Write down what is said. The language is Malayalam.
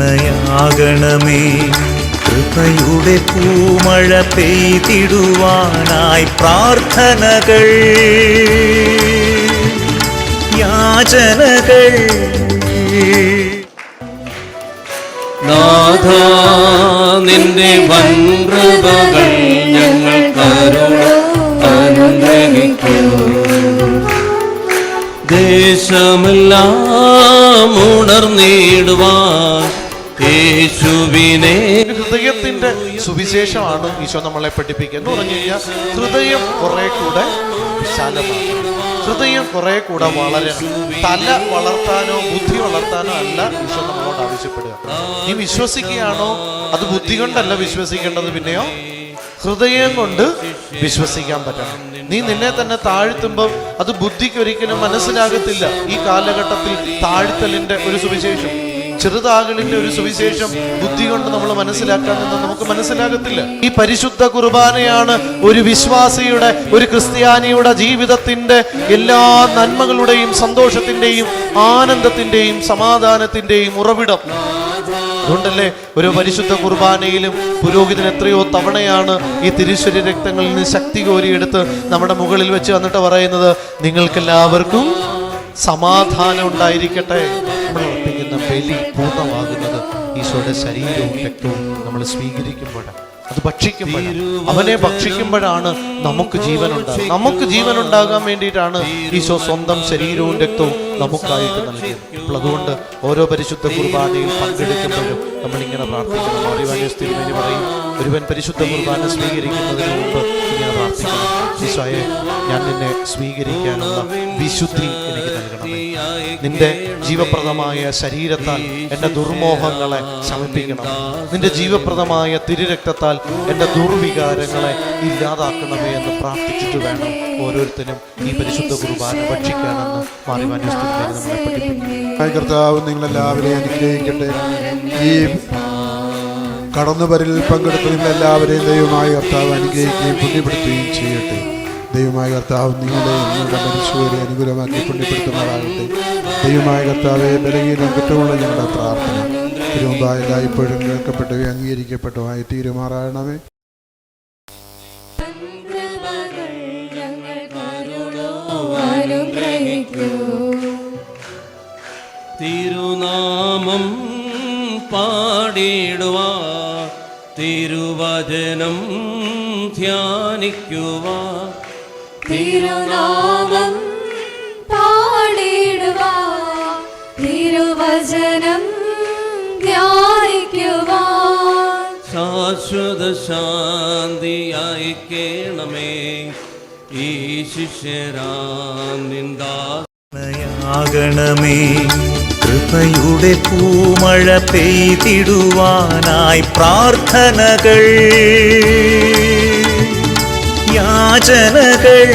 ണമേ കൃപയുടെ പൂമഴ പെയ്തിടുവാനായി പ്രാർത്ഥനകൾ. യാചനകൾ. നാഥ നിന്റെ വൻകൃപകൾ ഞങ്ങൾ കരുണ ദേശമെല്ലാം ഉണർന്നിടുവാൻ യേശുവിനെ ഹൃദയത്തിന്റെ സുവിശേഷമാണ് ഈശോ നമ്മളെ പഠിപ്പിക്കുന്നത്. പറഞ്ഞു കഴിഞ്ഞാൽ ഹൃദയം കുറെ കൂടെ വിശാലമാണ്. ഹൃദയം കുറെ കൂടെ വളരണം. തല വളർത്താനോ ബുദ്ധി വളർത്താനോ അല്ല ഈശോ നമ്മളോട് ആവശ്യപ്പെടുക. നീ വിശ്വസിക്കുകയാണോ? അത് ബുദ്ധി കൊണ്ടല്ല വിശ്വസിക്കേണ്ടത് പിന്നെയോ? ഹൃദയം കൊണ്ട് വിശ്വസിക്കാൻ പറ്റണം. നീ നിന്നെ തന്നെ താഴ്ത്തുമ്പം അത് ബുദ്ധിക്ക് ഒരിക്കലും മനസ്സിലാകത്തില്ല. ഈ കാലഘട്ടത്തിൽ താഴ്ത്തലിന്റെ ഒരു സുവിശേഷം. ചെറുതാകലിന്റെ ഒരു സുവിശേഷം ബുദ്ധി കൊണ്ട് നമ്മൾ മനസ്സിലാക്കാൻ നിന്ന്. നമുക്ക് മനസ്സിലാകത്തില്ല. ഈ പരിശുദ്ധ കുർബാനയാണ് ഒരു വിശ്വാസിയുടെ ഒരു ക്രിസ്ത്യാനിയുടെ ജീവിതത്തിന്റെ എല്ലാ നന്മകളുടെയും സന്തോഷത്തിന്റെയും ആനന്ദത്തിന്റെയും സമാധാനത്തിന്റെയും ഉറവിടം. അതുകൊണ്ടല്ലേ ഒരു പരിശുദ്ധ കുർബാനയിലും പുരോഹിതൻ എത്രയോ തവണയാണ് ഈ തിരുശ്വരി രക്തങ്ങളിൽ നിന്ന് ശക്തി കോരിയെടുത്ത് നമ്മുടെ മുകളിൽ വെച്ച് വന്നിട്ട് പറയുന്നത് നിങ്ങൾക്കെല്ലാവർക്കും സമാധാനം ഉണ്ടായിരിക്കട്ടെ. അർപ്പിക്കുന്ന ബലി പൂർണമാകുന്നത് ഈശോയുടെ ശരീരവും രക്തവും നമ്മൾ സ്വീകരിക്കുമ്പോഴാണ്. അത് ഭക്ഷിക്കുമ്പോഴാണ്. അവനെ ഭക്ഷിക്കുമ്പോഴാണ് നമുക്ക് ജീവൻ ഉണ്ടാകുക നമുക്ക് ജീവൻ ഉണ്ടാകാൻ വേണ്ടിയിട്ടാണ് ഈശോ സ്വന്തം ശരീരവും രക്തവും നമുക്കായിട്ട് നൽകിയത്. അപ്പോൾ അതുകൊണ്ട് ഓരോ പരിശുദ്ധ കുർബാനയിൽ പങ്കെടുക്കുമ്പോഴും നമ്മൾ ഇങ്ങനെ പ്രാർത്ഥിക്കണം. അറിവാനിയസ് തിരുമേനി പറയും ഒരുവൻ പരിശുദ്ധ കുർബാന സ്വീകരിക്കുന്നതിന് മുമ്പ് ഇങ്ങനെ പ്രാർത്ഥിക്കണം. ഈശോയെ ഞാൻ നിന്നെ സ്വീകരിക്കാനുള്ള വിശുദ്ധി എനിക്ക് നൽകണമേ. നിന്റെ ജീവപ്രദമായ ശരീരത്താൽ എന്റെ ദുർമോഹങ്ങളെ ശമിപ്പിക്കണം. നിന്റെ ജീവപ്രദമായ തിരുരക്തത്താൽ എന്റെ ദുർവികാരങ്ങളെ ഇല്ലാതാക്കണമേ എന്ന് പ്രാർത്ഥിച്ചിട്ട് വേണം ഓരോരുത്തരും ഈ പരിശുദ്ധ കുർബാന ഭക്ഷിക്കാനെന്ന് മാറി നമ്മളെ പഠിപ്പിക്കും നിങ്ങളെല്ലാവരെയും അനുഗ്രഹിക്കട്ടെ. ഈ കടന്നുവരലിൽ പങ്കെടുക്കുന്ന എല്ലാവരെയും ദൈവമായ കർത്താവ് അനുഗ്രഹിക്കുകയും പുണ്യപ്പെടുത്തുകയും ചെയ്യട്ടെ. ദൈവമായ കർത്താവ് നിങ്ങളെ നിങ്ങളുടെ മനുഷ്യരെ അനുകൂലമാക്കി പുണ്യപ്പെടുത്തുന്നതാകട്ടെ ദൈവമായ കർത്താവെ ബലഹീനം കുറ്റമുള്ള ഞങ്ങളുടെ പ്രാർത്ഥന തിരുമുമ്പായ എല്ലായ്പ്പോഴും കേൾക്കപ്പെട്ടവയും അംഗീകരിക്കപ്പെട്ടതുമായി തീരുമാറാകണമേ. അനുഗ്രഹിക്കൂ പാടിടുവാ തിരുവചനം ധ്യാനിക്കുവാ തിരുനാമം പാടിടുവാ തിരുവചനം ധ്യാനിക്കുവാ ശാശ്വത ശാന്തിയായി കേണമേ ഈ ശിഷ്യരാ നിന്ദാ. ണമേ കൃപയുടെ പൂമഴ പെയ്തിടുവാനായി പ്രാർത്ഥനകൾ. യാചനകൾ.